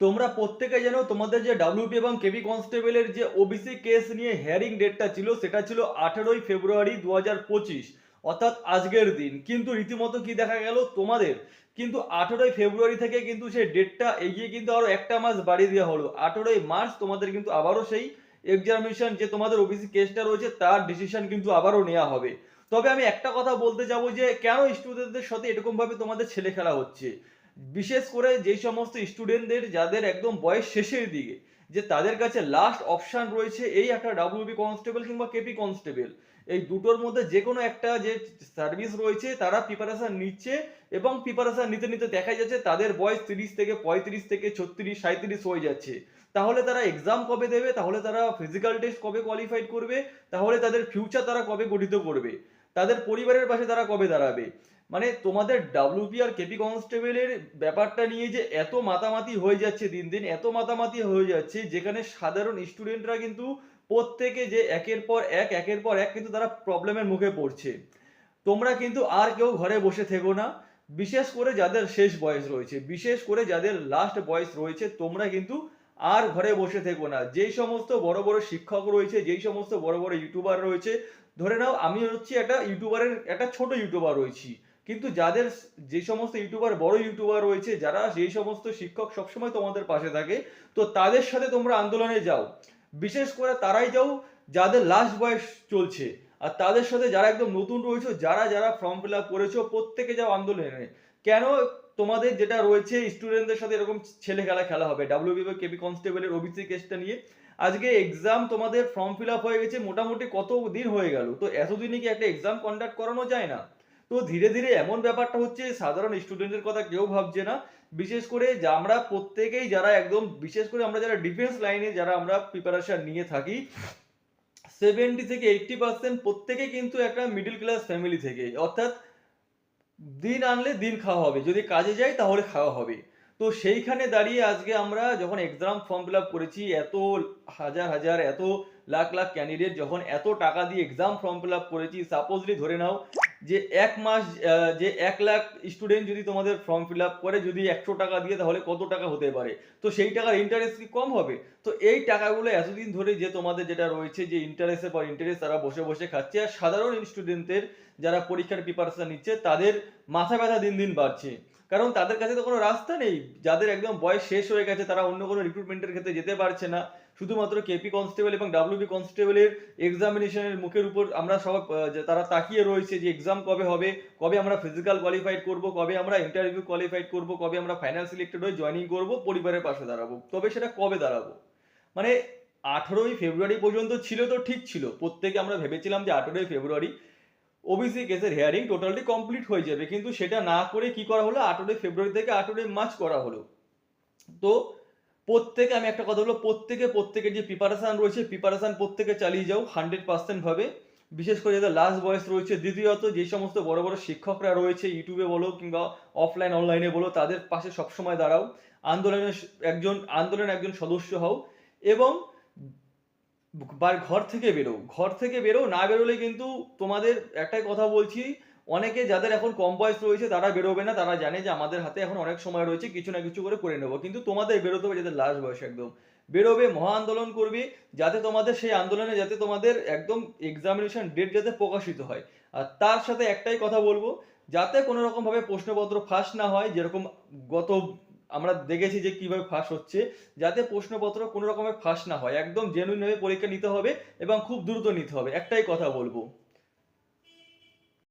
তোমরা প্রত্যেকে জানো তোমাদের যে ডাব্লিউপি এবং কেবি কনস্টেবলের যে ওবিসি কেস নিয়ে হেয়ারিং ডেটটা ছিল, সেটা ছিল আঠেরোই ফেব্রুয়ারি দু হাজার পঁচিশ, অর্থাৎ আজকের দিন। কিন্তু রীতিমতো কি দেখা গেল তোমাদের? কিন্তু আঠেরোই ফেব্রুয়ারি থেকে কিন্তু সেই ডেটটা এগিয়ে কিন্তু আরও একটা মাস বাড়িয়ে দেওয়া হলো। আঠেরোই মার্চ তোমাদের কিন্তু আবারও সেই এক্সামিনেশন যে তোমাদের ওবিসি কেসটা রয়েছে, তার ডিসিশন কিন্তু আবারও নেওয়া হবে। তবে আমি একটা কথা বলতে যাব যে, কেন স্টুডেন্টদের সাথে এরকমভাবে তোমাদের ছেলে খেলা হচ্ছে? বিশেষ করে যেই সমস্ত স্টুডেন্টদের যাদের একদম বয়স শেষের দিকে, যে তাদের কাছে লাস্ট অপশন রয়েছে এই একটা ডাব্লিউবি কনস্টেবল কিংবা কেপি কনস্টেবল এই দুটোর মধ্যে যে কোনো একটা যে সার্ভিস রয়েছে, তারা প্রিপারেশন নিচ্ছে এবং প্রিপারেশন নিতে নিতে দেখা যাচ্ছে তাদের বয়স তিরিশ থেকে পঁয়ত্রিশ থেকে ছত্রিশ সাঁত্রিশ হয়ে যাচ্ছে। তাহলে তারা এক্সাম কবে দেবে? তাহলে তারা ফিজিক্যাল টেস্ট কবে কোয়ালিফাইড করবে? তাহলে তাদের ফিউচার তারা কবে গঠিত করবে? তাদের পরিবারের পাশে তারা কবে দাঁড়াবে? মানে তোমাদের ডাব্লিউপি আর কেপি কনস্টেবলের ব্যাপারটা নিয়ে যে এত মাতামাতি হয়ে যাচ্ছে দিন দিন, এত মাতামাতি হয়ে যাচ্ছে, যেখানে সাধারণ স্টুডেন্টরা কিন্তু প্রত্যেকে যে একের পর এক, একের পর এক কিন্তু তারা প্রবলেমের মুখে পড়ছে। তোমরা কিন্তু আর কেউ ঘরে বসে থেকো না। বিশেষ করে যাদের শেষ বয়স রয়েছে, বিশেষ করে যাদের লাস্ট বয়স রয়েছে, তোমরা কিন্তু আর ঘরে বসে থেকো না। যেই সমস্ত বড় বড় শিক্ষক রয়েছে, যেই সমস্ত বড় বড় ইউটিউবার রয়েছে, ধরে নাও আমি হচ্ছি একটা ইউটিউবারের একটা ছোট ইউটিউবার রয়েছি। কিন্তু যাদের যে সমস্ত ইউটিউবার, বড় ইউটিউবার রয়েছে, যারা যেই সমস্ত শিক্ষক সবসময় তোমাদের পাশে থাকে, তো তাদের সাথে তোমরা আন্দোলনে যাও। বিশেষ করে তারাই যাও, যাদের লাস্ট বয়স চলছে। আর তাদের সাথে যারা একদম নতুন রয়েছে, যারা যারা ফর্ম ফিল আপ করেছ, প্রত্যেকে যাও আন্দোলনে। কেন তোমাদের যেটা রয়েছে, স্টুডেন্টদের সাথে এরকম ছেলে খেলা খেলা হবে। ডাব্লিউবি বা কেবি কনস্টেবলের ওবিসি কেসটা নিয়ে। আজকে এক্সাম তোমাদের ফর্ম ফিল আপ হয়ে গেছে, মোটামুটি কত দিন হয়ে গেল? তো এতদিনে কি একটা এক্সাম কন্ডাক্ট করানো যায় না? তো ধীরে ধীরে এমন ব্যাপারটা হচ্ছে, সাধারণ স্টুডেন্টের কথা কেউ ভাবছে না। বিশেষ করে যে আমরা প্রত্যেকেই যারা একদম, বিশেষ করে আমরা যারা ডিফেন্স লাইনে যারা আমরা প্রিপারেশন নিয়ে থাকি সেভেন্টি থেকে এইটটি পার্সেন্ট প্রত্যেকে কিন্তু একটা মিডল ক্লাস ফ্যামিলি থেকে। অর্থাৎ দিন আনলে দিন খাওয়া হবে। যদি কাজে যাই তাহলে খাওয়া হবে। তো সেইখানে দাঁড়িয়ে আজকে আমরা যখন এক্সাম ফর্ম ফিল আপ করেছি, এত হাজার হাজার, এত লাখ লাখ ক্যান্ডিডেট যখন এত টাকা দিয়ে এক্সাম ফর্ম ফিল আপ করেছি সাপোজলি ধরে নাও যে এক মাস যে এক লাখ স্টুডেন্ট যদি তোমাদের ফর্ম ফিল আপ করে, যদি একশো টাকা দিয়ে, তাহলে কত টাকা হতে পারে? তো সেই টাকার ইন্টারেস্ট কি কম হবে? তো এই টাকাগুলো এতদিন ধরে যে তোমাদের যেটা রয়েছে, যে ইন্টারেস্টের পর ইন্টারেস্ট তারা বসে বসে খাচ্ছে, আর সাধারণ স্টুডেন্টদের যারা পরীক্ষার প্রিপারেশন নিচ্ছে, তাদের মাথা ব্যথা দিন দিন বাড়ছে। কারণ তাদের কাছে তো কোনো রাস্তা নেই। যাদের একদম বয়স শেষ হয়ে গেছে, তারা অন্য কোনো রিক্রুটমেন্টের ক্ষেত্রে যেতে পারছে না। শুধুমাত্র কেপি কনস্টেবল এবং ডাব্লিউবি কনস্টেবলের এক্সামিনেশনের মুখের উপর আমরা সব তারা তাকিয়ে রয়েছে যে এক্সাম কবে হবে, কবে আমরা ফিজিক্যাল কোয়ালিফাইড করব, কবে আমরা ইন্টারভিউ কোয়ালিফাইড করব, কবে আমরা ফাইনাল সিলেক্টেড হয়ে জয়েনিং করব, পরিবারের পাশে দাঁড়াবো। তবে সেটা কবে দাঁড়াবো? মানে আঠেরোই ফেব্রুয়ারি পর্যন্ত ছিল তো ঠিক ছিল। প্রত্যেকে আমরা ভেবেছিলাম যে আঠেরোই ফেব্রুয়ারি ওবিসি কেসের হেয়ারিং টোটালি কমপ্লিট হয়ে যাবে। কিন্তু সেটা না করে কি করা হলো? আঠেরোই ফেব্রুয়ারি থেকে আঠেরোই মার্চ করা হলো। তো প্রত্যেকে, আমি একটা কথা বলব, প্রত্যেকে, প্রত্যেকের যে প্রিপারেশান রয়েছে প্রিপারেশন প্রত্যেকে চালিয়ে যাও হান্ড্রেড পার্সেন্টভাবে বিশেষ করে যাদের লাস্ট বয়স রয়েছে, দ্বিতীয়ত যে সমস্ত বড় বড় শিক্ষকরা রয়েছে ইউটিউবে বলো কিংবা অফলাইন অনলাইনে বলো, তাদের পাশে সবসময় দাঁড়াও। আন্দোলনের একজন আন্দোলনের একজন সদস্য হও। এবং ঘর থেকে বেরো ঘর থেকে বেরো না বেরোলে কিন্তু তোমাদের একটাই কথা বলছি, অনেকে যাদের এখন কম বয়স রয়েছে তারা বেরোবে না, তারা জানে যে আমাদের হাতে এখন অনেক সময় রয়েছে, কিছু না কিছু করে করে নেব, কিন্তু তোমাদের বেরোতে হবে যাদের লাস্ট বয়স একদম। বেরোবে, মহা আন্দোলন করবে, যাতে তোমাদের সেই আন্দোলনে যাতে তোমাদের একদম এক্সামিনেশন ডেট যাতে প্রকাশিত হয়। আর তার সাথে একটাই কথা বলব, যাতে কোনো রকম ভাবে প্রশ্নপত্র ফাঁস না হয়, যেরকম গত আমরা দেখেছি যে কীভাবে ফাঁস হচ্ছে, যাতে প্রশ্নপত্র কোনো রকমের ফাঁস না হয়। একদম জেনুইনভাবে পরীক্ষা নিতে হবে এবং খুব দ্রুত নিতে হবে। একটাই কথা বলব।